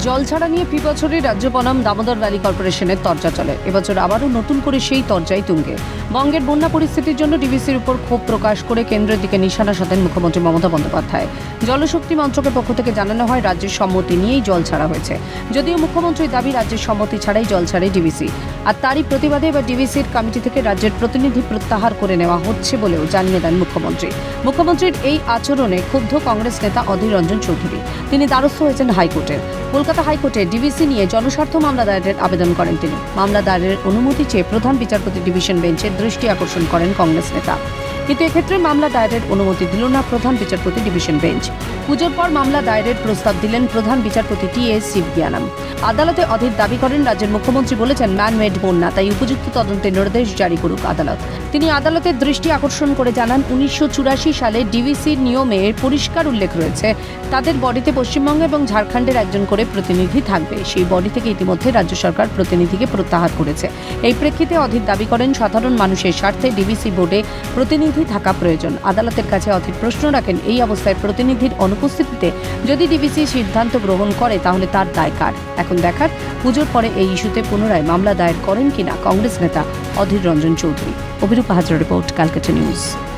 জল ছাড়া নিয়ে ফি বছরে রাজ্য বনাম দামোদর ভ্যালি কর্পোরেশনের তরজা চলে। এবছর আবারও নতুন করে সেই তরজাই তুঙ্গে। বঙ্গের বন্যা পরিস্থিতির জন্য ডিবিসির উপর ক্ষোভ প্রকাশ করে কেন্দ্রের দিকে নিশানা সাধেন মুখ্যমন্ত্রী মমতা বন্দ্যোপাধ্যায়। জলশক্তি মন্ত্রকের পক্ষ থেকে জানানো হয়, রাজ্যের সম্মতি নিয়েই জল ছাড়া হয়েছে। যদিও মুখ্যমন্ত্রীর দাবি, রাজ্যের সম্মতি ছাড়াই জল ছাড়ে ডিবিসি। আর তারই প্রতিবাদে এবার ডিবিসির কমিটি থেকে রাজ্যের প্রতিনিধি প্রত্যাহার করে নেওয়া হচ্ছে বলেও জানিয়ে দেন মুখ্যমন্ত্রী। মুখ্যমন্ত্রীর এই আচরণে ক্ষুব্ধ কংগ্রেস নেতা অধীর রঞ্জন চৌধুরী। তিনি দ্বারস্থ হয়েছেন হাইকোর্টের কলকাতা হাইকোর্টে ডিভিসি নিয়ে জনস্বার্থ মামলা দায়েরের আবেদন করেন তিনি। মামলা দায়েরের অনুমতি চেয়ে প্রধান বিচারপতি ডিভিশন বেঞ্চের দৃষ্টি আকর্ষণ করেন কংগ্রেস নেতা। কিন্তু এক্ষেত্রে মামলা দায়েরের অনুমতি দিল না প্রধান বিচারপতি ডিভিশন বেঞ্চ। পুজোর পর মামলা দায়েরের প্রস্তাব দিলেন প্রধান বিচারপতি টি এস শিবজ্ঞানম। আদালতে অধীর দাবি করেন রাজ্যের মুখ্যমন্ত্রী বলেছেন ম্যান মেড বন্যা তাই উপযুক্ত তদন্তের নির্দেশ জারি করুক আদালত। তিনি আদালতের দৃষ্টি আকর্ষণ করে জানান, উনিশশো চুরাশি সালে ডিভিসির নিয়মে পরিষ্কার উল্লেখ রয়েছে, তাদের বডিতে পশ্চিমবঙ্গ এবং ঝাড়খণ্ডের একজন করে প্রতিনিধি থাকবে। সেই বডি থেকে ইতিমধ্যে রাজ্য সরকার প্রতিনিধিকে প্রত্যাহার করেছে। এই প্রেক্ষিতে অধীর দাবি করেন সাধারণ মানুষের স্বার্থে ডিভিসি বোর্ডে প্রতিনিধি থাকা প্রয়োজন। আদালতের কাছে অধীর প্রশ্ন রাখেন, এই অবস্থায় প্রতিনিধির অনুপস্থিতিতে যদি ডিবিসি সিদ্ধান্ত গ্রহণ করে, তাহলে তার দায় কার? এখন দেখার, পুজোর পরে এই ইস্যুতে পুনরায় মামলা দায়ের করেন কিনা কংগ্রেস নেতা Adhir Ranjan Chowdhury. Abhirup Hazra report Calcutta news.